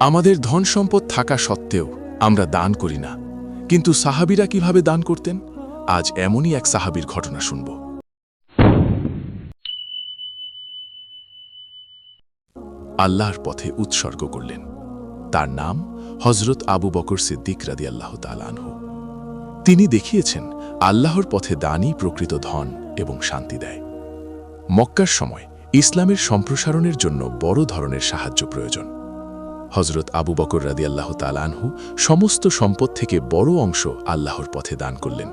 আমাদের ধন সম্পদ থাকা সত্ত্বেও আমরা দান করি না। কিন্তু সাহাবিরা কীভাবে দান করতেন? আজ এমনই এক সাহাবির ঘটনা শুনব। আল্লাহর পথে উৎসর্গ করলেন। তার নাম হজরত আবু বকর সিদ্দিক রাদি আল্লাহ তালানহু তিনি দেখিয়েছেন, আল্লাহর পথে দানই প্রকৃত ধন এবং শান্তি দেয়। মক্কার সময় ইসলামের সম্প্রসারণের জন্য বড় ধরনের সাহায্য প্রয়োজন। হজরত আবু বকর রাদি আল্লাহ তালানহু সমস্ত সম্পদ থেকে বড় অংশ আল্লাহর পথে দান করলেন।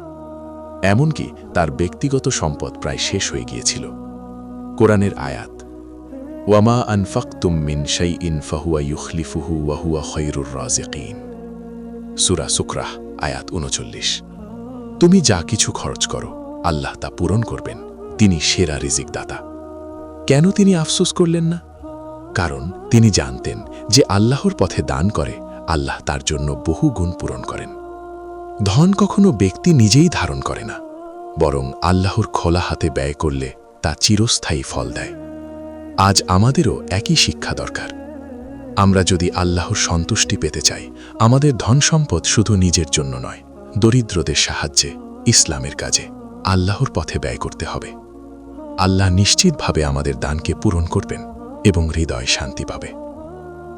এমনকি তার ব্যক্তিগত সম্পদ প্রায় শেষ হয়ে গিয়েছিল। কোরআনের আয়াত, ওয়ামা আনফাকতুম মিন শাই ইন ফাহুয়া ইউখলিফুহু ওয়াহুয়া খৈরুর রাজিকিন। সুরা সুকরাহ, আয়াত উনচল্লিশ। তুমি যা কিছু খরচ করো, আল্লাহ তা পূরণ করবেন। তিনি সেরা রিজিক দাতা কেন তিনি আফসোস করলেন না? কারণ তিনি জানতেন যে আল্লাহর পথে দান করে আল্লাহ তার জন্য বহু গুণ পূরণ করেন। ধন কখনো ব্যক্তি নিজেই ধারণ করে না, বরং আল্লাহর খোলা হাতে ব্যয় করলে তা চিরস্থায়ী ফল দেয়। আজ আমাদেরও একই শিক্ষা দরকার। আমরা যদি আল্লাহর সন্তুষ্টি পেতে চাই, আমাদের ধন সম্পদ শুধু নিজের জন্য নয়, দরিদ্রদের সাহায্যে, ইসলামের কাজে, আল্লাহর পথে ব্যয় করতে হবে। আল্লাহ নিশ্চিতভাবে আমাদের দানকে পূরণ করবেন। এবং হৃদয় শান্তি পাবে।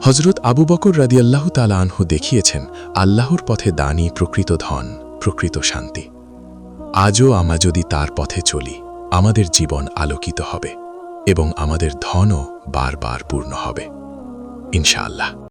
হজরত আবু বকর রাদিয়াল্লাহ তালা আনহু দেখিয়েছেন, আল্লাহর পথে দানই প্রকৃত ধন, প্রকৃত শান্তি। আজও আমরা যদি তার পথে চলি, আমাদের জীবন আলোকিত হবে এবং আমাদের ধনও বারবার পূর্ণ হবে। ইনশাআল্লাহ।